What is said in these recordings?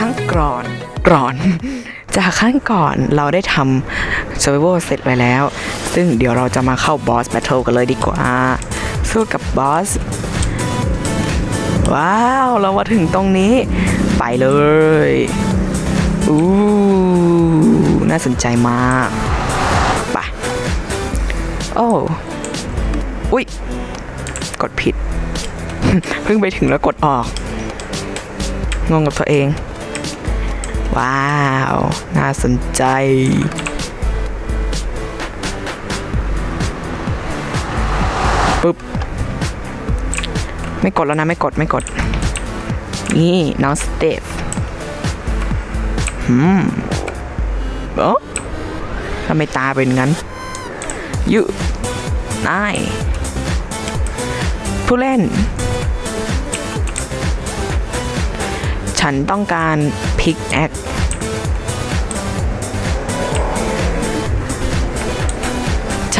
รั้งก่อนก่อน จากครั้งก่อนเราได้ทำ survival เสร็จไปแล้ว ซึ่งเดี๋ยวเราจะมาเข้า boss battle กันเลยดีกว่า สู้กับบอส ว้าว เรามาถึงตรงนี้ ไปเลยอู้น่าสนใจมากไปโอ้อุ๊ยกดผิด เพิ่งไปถึงแล้วกดออก งงกับตัวเอง ว้าว น่าสนใจ ปึ๊บ ไม่กดแล้วนะ ไม่กดไม่กด นี่ น้องสเตฟหืมเออทำไมตาเป็นงั้นยุนายผู้เล่น ฉันต้องการพิกแอค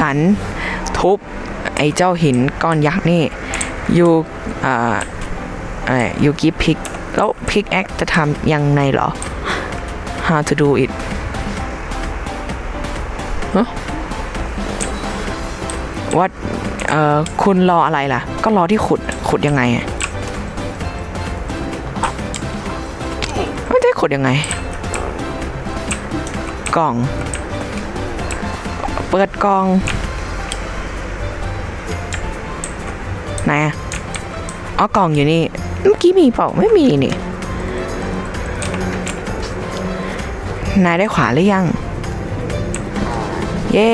ฉันทุบไอ้เจ้าหินก้อนยักษ์นี่ยูอ่าอะไรยูกิพิกแล้วพิกแอคจะทำยังไงเหรอ how to do it ฮะ what เอ่อคุณรออะไรล่ะ ก็รอที่ขุดขุดยังไงไม่ได้ขุดยังไง กล่อง เปิดกล่อง ไหนอะอ๋อกล่องอยู่นี่ เมื่อกี้มีเปล่าไม่มีนี่ นายได้ขวาหรือยัง เย้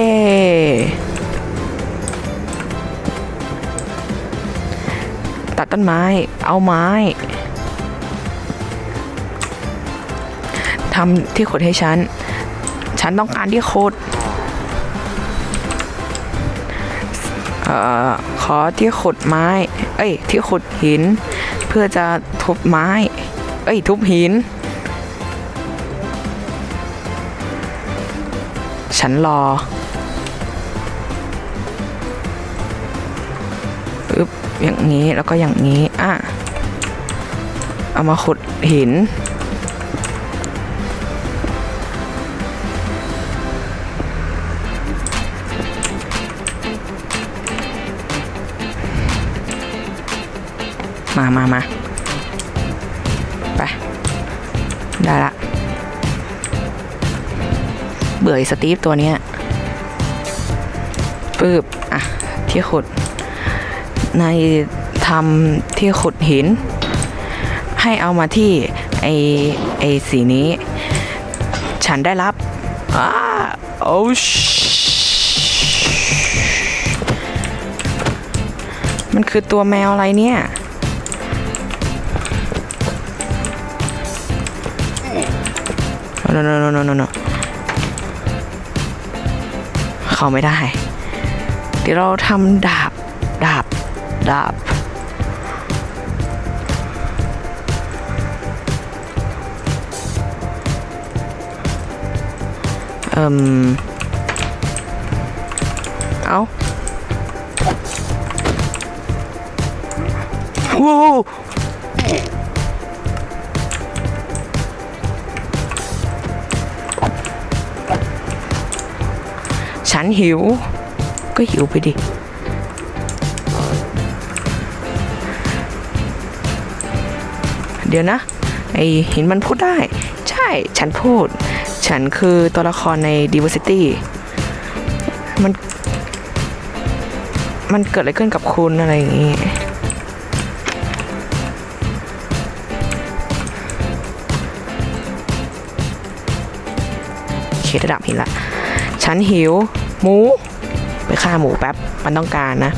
ตัดต้นไม้ เอาไม้ ทำที่ขุดให้ฉัน ฉันต้องการที่ขุด เอ่อขอที่ขุดไม้ เอ้ย ที่ขุดหิน เพื่อจะทุบไม้ เอ้ย ทุบหิน ฉันรออึ๊บอย่างนี้แล้วก็อย่างนี้ อะ เอามาขุดหิน มามามาไป ได้ละ เบื่อสตีฟตัวเนี้ยปืบอะ ที่ขุด ในทำที่ขุดหิน ให้เอามาที่ ไอไอสีนี้ ฉันได้รับอ้าโอ้ชมันคือตัวแมวอะไรเนี่ย no no no no no no เข้าไม่ได้ เดี๋ยวเราทำดาบ ดาบ ดาบ เอ่ม เอาว้า ฉันหิว ก็หิวไปดิ เดี๋ยวนะ ไอหินมันพูดได้ ใช่ฉันพูด ฉันคือตัวละครใน diversity มัน มันเกิดอะไรขึ้นกับคุณอะไรอย่างงี้เคระดับหินละ ฉันหิว หมู ไปฆ่าหมูแป๊บ มันต้องการนะ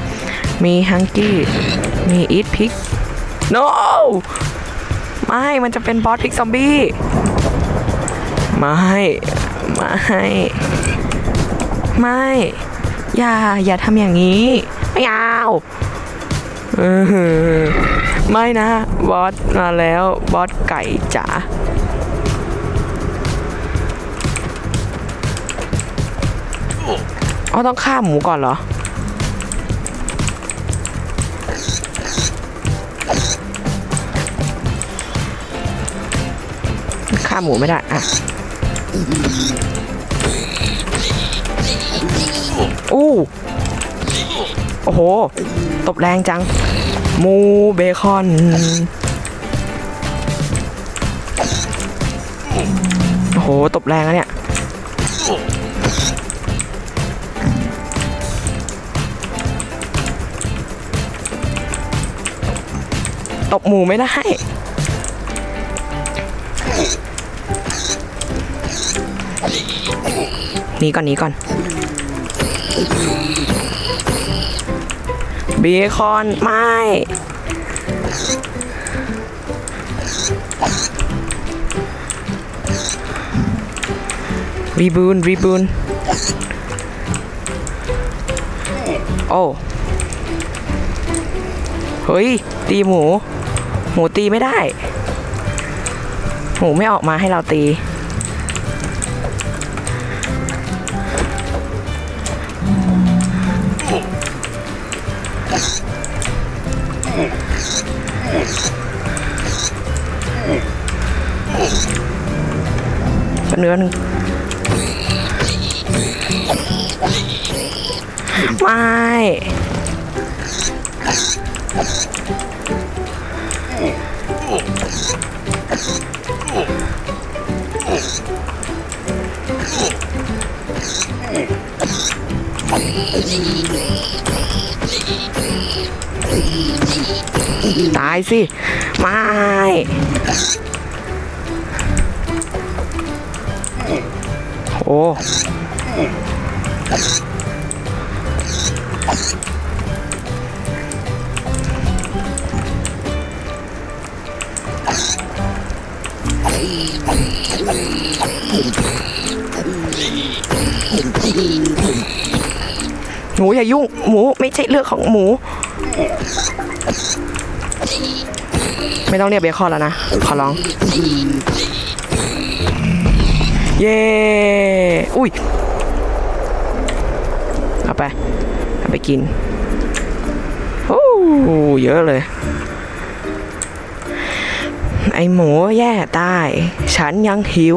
มีฮังกี้ มีอีทพิก no ไม่ มันจะเป็นบอสพิกซอมบี้ ไม่ ไม่ ไม่ อย่า อย่าทำอย่างนี้ ไม่เอาไม่นะ บอสมาแล้ว บอสไก่จ๋า อ๋อต้องฆ่าหมูก่อนเหรอ ฆ่าหมูไม่ได้อะอู้โอ้โห ตบแรงจัง หมูเบคอนโอ้โห ตบแรงอะเนี่ย ตบหมูไม่ได้หนีก่อนหนีก่อน เบคอน ไม่รีบูนรีบูนโอ้ เฮ้ย ตีหมู หมูตีไม่ได้ หมูไม่ออกมาให้เราตี เนื้อหนึ่งไม่ ตายสิ ไม่ โอ้ อย่ายุ่ง หมูไม่ใช่เรื่องของหมู ไม่ต้องเรียกเบคอนแล้วนะ ขอร้อง เย้ อุ้ย เอาไป เอาไปกิน โอ้เยอะเลย ไอหมูแย่ตาย ฉันยังหิว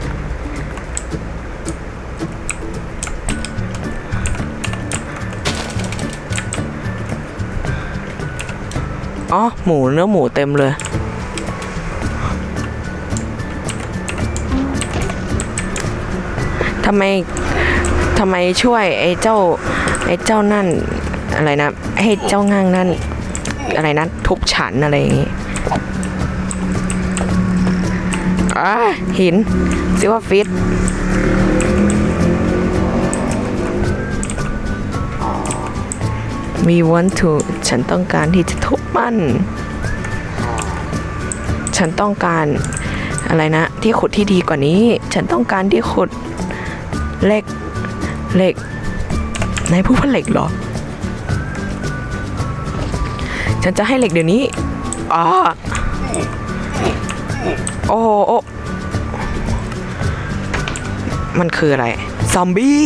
อ๋อหมูเนื้อหมูเต็มเลย ทำไมทำไมช่วยไอ้เจ้าไอ้เจ้านั่นอะไรนะให้เจ้าง่างนั่นอะไรนะทุบฉันอะไรอย่างงี้อ่าหินซิว่าฟิต we want to ฉันต้องการที่จะทุบมัน ฉันต้องการอะไรนะ ที่ขุดที่ดีกว่านี้ ฉันต้องการที่ขุดเหล็กเหล็กนายพูดว่าเหล็กเหรอ ฉันจะให้เหล็กเดี๋ยวนี้อ๋อโอ้โหโอ้มันคืออะไร ซอมบี้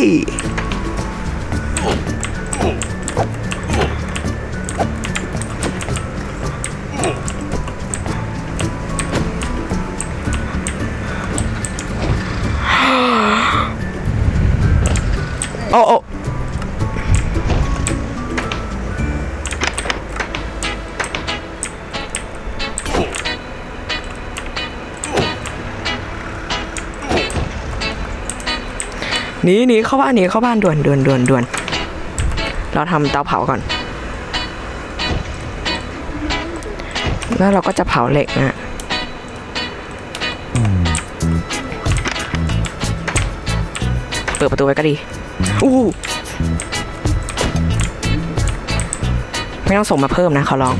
หนีหนีเข้าบ้านหนีเข้าบ้านด่วนด่วนด่วนด่วนเราทำเตาเผาก่อน แล้วเราก็จะเผาเหล็กนะเปิดประตูไว้ก็ดีอู้ไม่ต้องส่งมาเพิ่มนะขอร้อง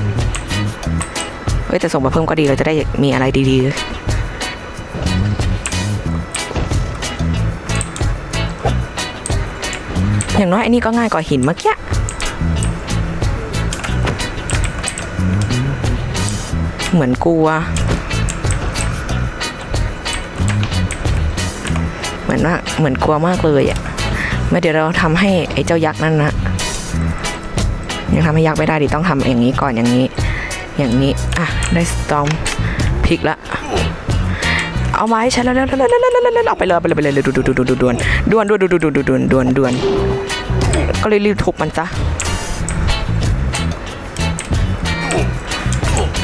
เอ้ยแต่ส่งมาเพิ่มก็ดีเราจะได้มีอะไรดีๆ อย่างน้อยไอันนี้ก็ง่ายกว่าหินเมื่อกี้เหมือนกลัว เหมือนว่าเหมือนกลัวมากเลยอะ่ะม่เดี๋ยวเราทำให้ไอ้เจ้ายักษ์นั่นนะยังทำให้ยักษ์ไม่ได้ดิต้องทำอย่างนี้ก่อนอย่างนี้ อย่างนี้ อะ ได้สตอมพลิกละ เอาม้ใช้แล้วแล้วแล้วแล้วแล้วแล้วเอาไปเลยไปเลยไปเลยด่วนด่วนด่วนด่วนด่วนด่วนด่วนด่วนด่วนด่วนด่วนก็เลยรีบทุบมันซะ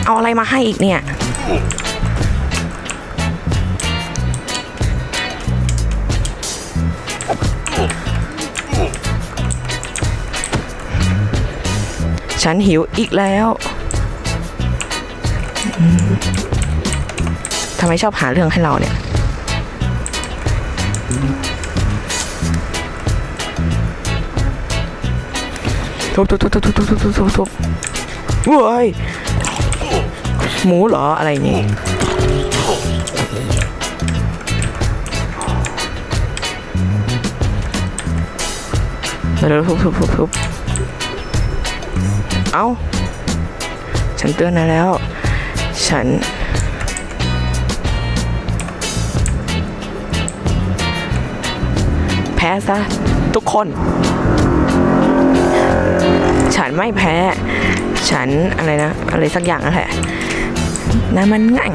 เอาอะไรมาให้อีกเนี่ยฉันหิวอีกแล้ว ทำไมชอบหาเรื่องให้เราเนี่ยทุบทุบทุบทุบทุบทุบทุบทุบทุบเว้ยหมูเหรออะไรอย่างงี้เดี๋ยวทุบทุบทุบทุบเอ้าฉันเตือนนายแล้ว ฉัน พ้ซะ ทุกคน ฉันไม่แพ้ ฉันอะไรนะ อะไรสักอย่างนั่นแหละนั่นมันง่าย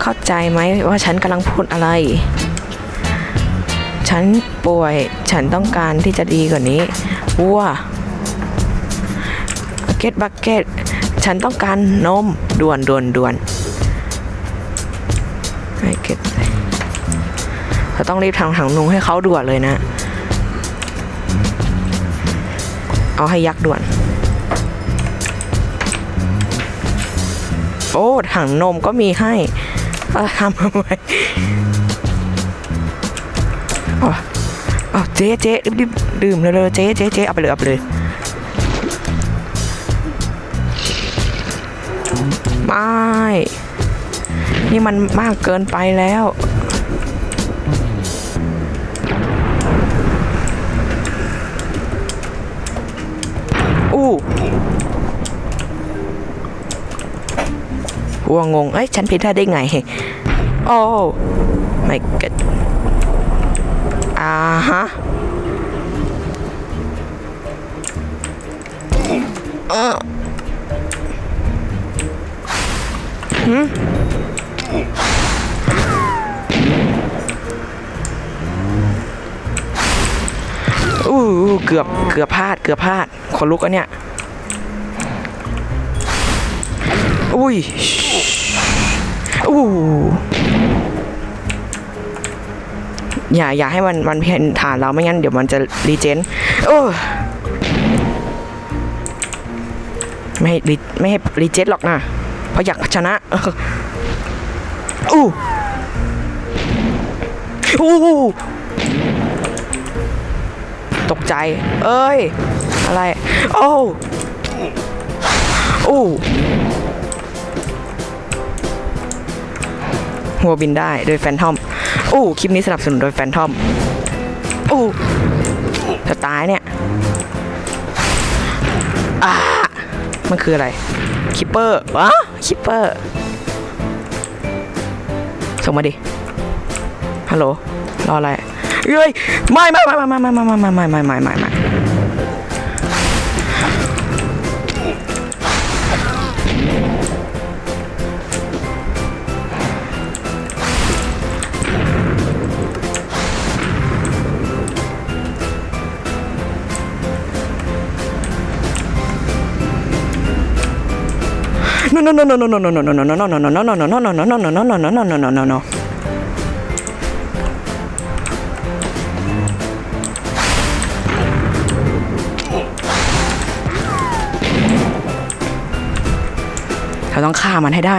เข้าใจไหมว่าฉันกำลังพูดอะไร ฉันป่วย ฉันต้องการที่จะดีกว่านี้วัวเก็ตบักเก็ตฉันต้องการนมด่วนด่วนด่วนไอเก็ต เราต้องรีบทำถังนมให้เขาด่วนเลยนะ เอาให้ยักษ์ด่วน โอ้ถังนมก็มีให้เอาทำทำไมอ๋อเจ๊เจ๊รีบดื่มเลยเลยๆเจ๊เจ๊เจ๊เอาไปเลยเอาไปเลยไม่ นี่มันมากเกินไปแล้ว วัวงง เอ้ย ฉันผิดท่าได้ไง โอ้ไม่เกิดอ่าฮะเออหืมอู้เกือบเกือบพลาดเกือบพลาด คนลุกอะเนี่ย อุ้ยอู้อย่าอย่าให้มันมันเห็นฐานเราไม่งั้นเดี๋ยวมันจะรีเจนโอ้ไม่ให้รีไม่ให้รีเจนหรอกนะเพราะอยากชนะอู้อู้ตกใจ เอ้ย อะไร โอ้อู้ หัวบินได้โดยแฟนทอมอู้คลิปนี้สนับสนุนโดยแฟนทอมอู้จะตายเนี่ยอ่ามันคืออะไรคิปเปอร์วะคิปเปอร์ส่งมาดิฮัลโหลรออะไรเอ้ยไม่ไม่ไม่ไม่ไม่ไม่ไม่ไม่ไม่ไม่ไม่ นโนโนโนโนโนโนโนโนโนโนโนโนเราต้องฆ่ามันให้ได้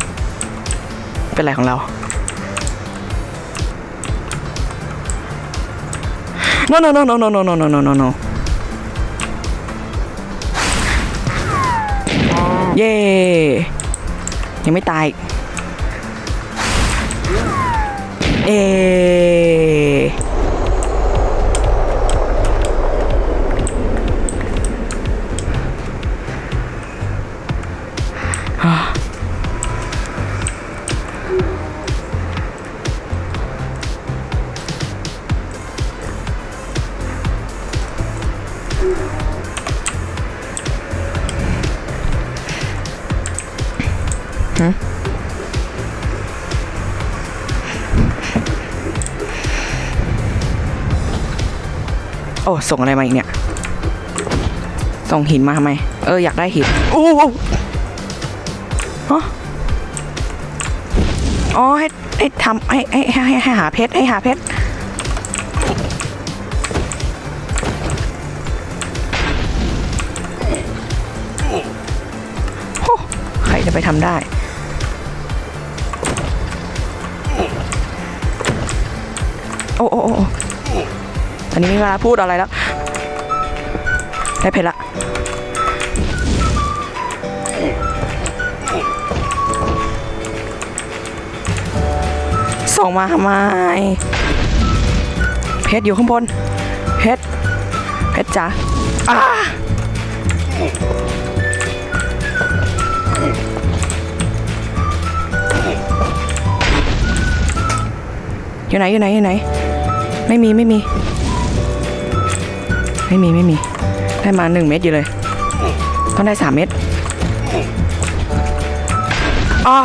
เป็นไรของเรา no no no no no no no no no no no เย้ยังไม่ตายอี กเอโอ้ส่งอะไรมาอีกเนี่ย ส่งหินมาทำไม เอออยากได้หินโอ้หฮะอ๋อให้ให้ทำให้ให้ให้ให้ให้หาเพชรให้หาเพชรโอ้ใครจะไปทำได้ อันนี้ไม่มีเวลาพูดอะไรแล้ว ได้เพชรละส่งมาทำไมเพชรอยู่ข้างบน เพชรเพชรจ๋าอ่าอยู่ไหนอยู่ไหนอยู่ไหน ไม่มีไม่มี ไม่มีไม่มี ได้มาหนึ่งเม็ดอยู่เลย ต้องได้สามเม็ดอ๋อ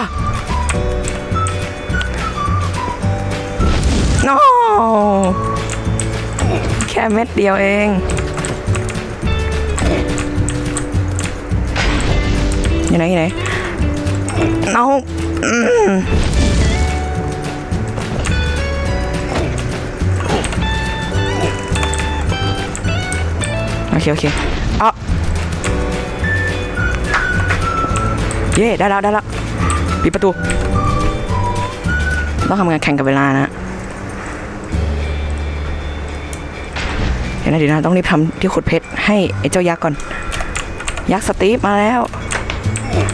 โอ้แค่เม็ดเดียวเองอยู่ไหนอยู่ไหนเอา เคโอเคเอาเย่ได้แล้วได้แล้วปิดประตู ต้องทำงานแข่งกับเวลานะเดี๋ยวนะเดี๋ยวนะต้องรีบทำที่ขุดเพชรให้ไอ้เจ้ายักษ์ก่อน ยักษ์สตีฟมาแล้ว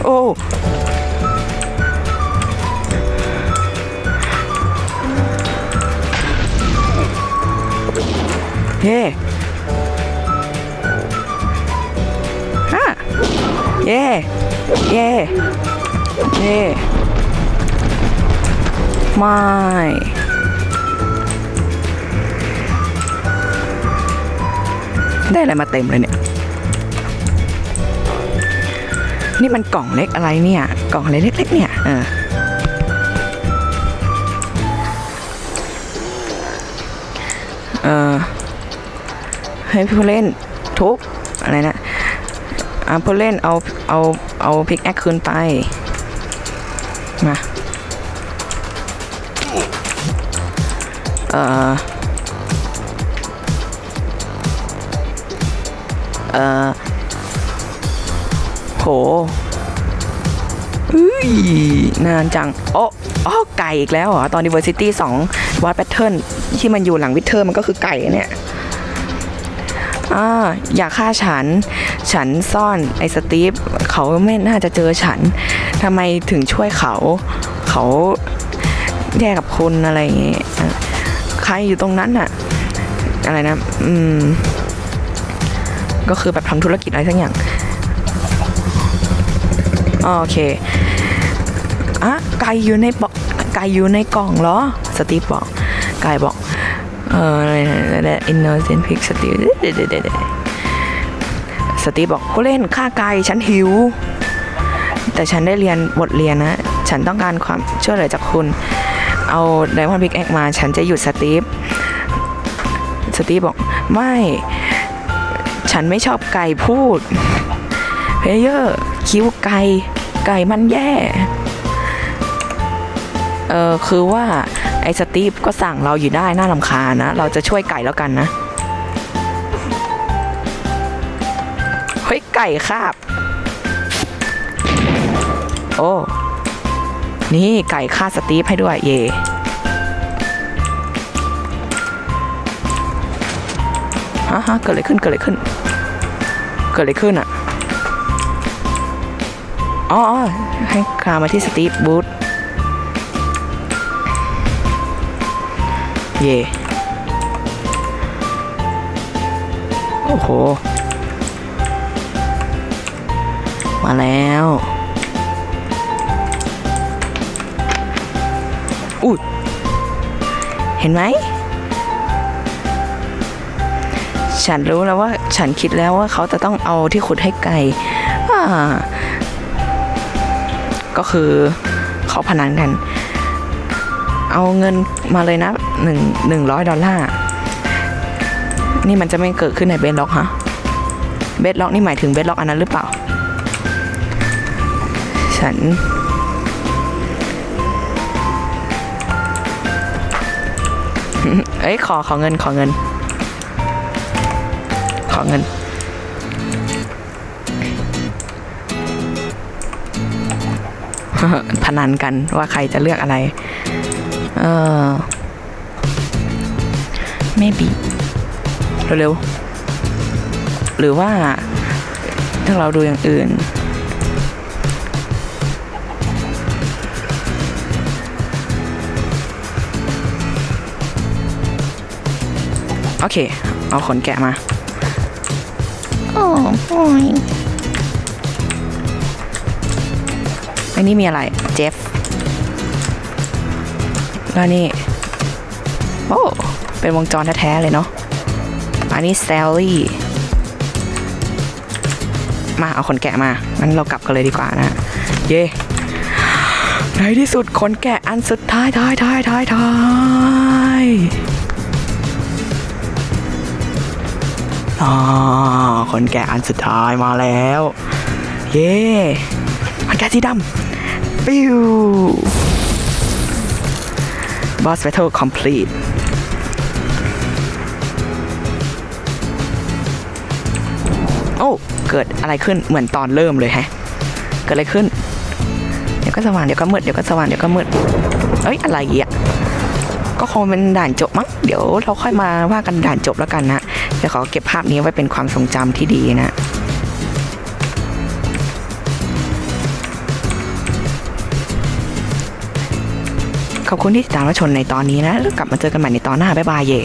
โอ้เย่ฮ เย่เย่เย่ไม่ได้อะไรมาเต็มเลยเนี่ย นี่มันกล่องเล็กอะไรเนี่ย กล่องอะไรเล็กๆเนี่ยเออเออให้ผู้เล่นทุบอะไรนะ อ่าผู้เล่นเอาเอาเอาพิกแอคคืนไป มาเอ่อเออโหอุ้ยนานจัง โอ้อ๋อไก่อีกแล้วเหรอ ตอน Diversity 2วัดแพทเทิร์นที่มันอยู่หลังวิเทอร์มันก็คือไก่เนี่ย อ่าอยากฆ่าฉัน ฉันซ่อนไอ้สตีฟเขาไม่น่าจะเจอฉันทำไมถึงช่วยเขา เขาแย่กับคุณอะไรอย่างงี้อะใครอยู่ตรงนั้นน่ะอะไรนะ อืม ก็คือแบบทำธุรกิจอะไรสักอย่างโอเคอะไก่อยู่ในไก่อยู่ในกล่องเหรอ สตีฟบอกไก่บอก อออะไรนะอินโนเซนพิกสตีฟเด็ดสตีฟบอกก็เล่นฆ่าไก่ฉันหิว แต่ฉันได้เรียนบทเรียนนะ ฉันต้องการความช่วยเหลือจากคุณ เอาไดมอนด์พิกแอคมาฉันจะหยุดสตีฟสตีฟบอกไม่ ฉันไม่ชอบไก่พูดเพเยอร์คิ้วไก่ไก่มันแย่ เออคือว่าไอ้สตีฟก็สั่งเราอยู่ได้น่าลำคาญนะ เราจะช่วยไก่แล้วกันนะ เฮ้ย ไก่คาบ โอ้ นี่ไก่ฆ่าสตีฟให้ด้วย เย่ฮะฮะเกิดอะไรขึ้นเกิดอะไรขึ้น เกิดอะไรขึ้นอะ อ๋ออ๋อให้คามาที่สตีฟบูธ เย่โอ้โห มาแล้ว อุ้ยเห็นไหม ฉันรู้แล้วว่าฉันคิดแล้วว่าเขาจะต้องเอาที่ขุดให้ไกลอ่าก็คือเขาพนันกัน เอาเงินมาเลยนะหนึ่งหนึ่งร้อยดอลลาร์ นี่มันจะไม่เกิดขึ้นในเบสล็อกฮะ เบสล็อกนี่หมายถึงเบสล็อกอันนั้นหรือเปล่า ฉัน เอ้ยขอขอเงินขอเงิน ขอเงินพนันกันว่าใครจะเลือกอะไร เออ maybe เร็วๆ หรือว่าถ้าเราดูอย่างอื่น โอเค เอาขนแกะมา โอ้ยอันนี้มีอะไร เจฟ แล้วนี่ โอ้ เป็นวงจรแท้ๆเลยเนาะอันนี้แซลลี่ มาเอาขนแกะมา งั้นเรากลับกันเลยดีกว่านะ เย่ในที่สุดขนแกะอันสุดท้ายท้ายท้ายท้ายท้ายอ่าขนแกะอันสุดท้ายมาแล้ว เย่ขนแกะสีดำปิ้ว Boss Battle complete โอ้ เกิดอะไรขึ้นเหมือนตอนเริ่มเลยแฮะ เกิดอะไรขึ้น เดี๋ยวก็สว่างเดี๋ยวก็มืดเดี๋ยวก็สว่างเดี๋ยวก็มืดเอ้ย อะไรอะ ก็คงเป็นด่านจบมั้ง เดี๋ยวเราค่อยมาว่ากันด่านจบแล้วกันนะ เดี๋ยวขอเก็บภาพนี้ไว้เป็นความทรงจำที่ดีนะ ขอบคุณที่ติดตามรับชมในตอนนี้นะแล้วกลับมาเจอกันใหม่ในตอนหน้าบ๊ายบายเย่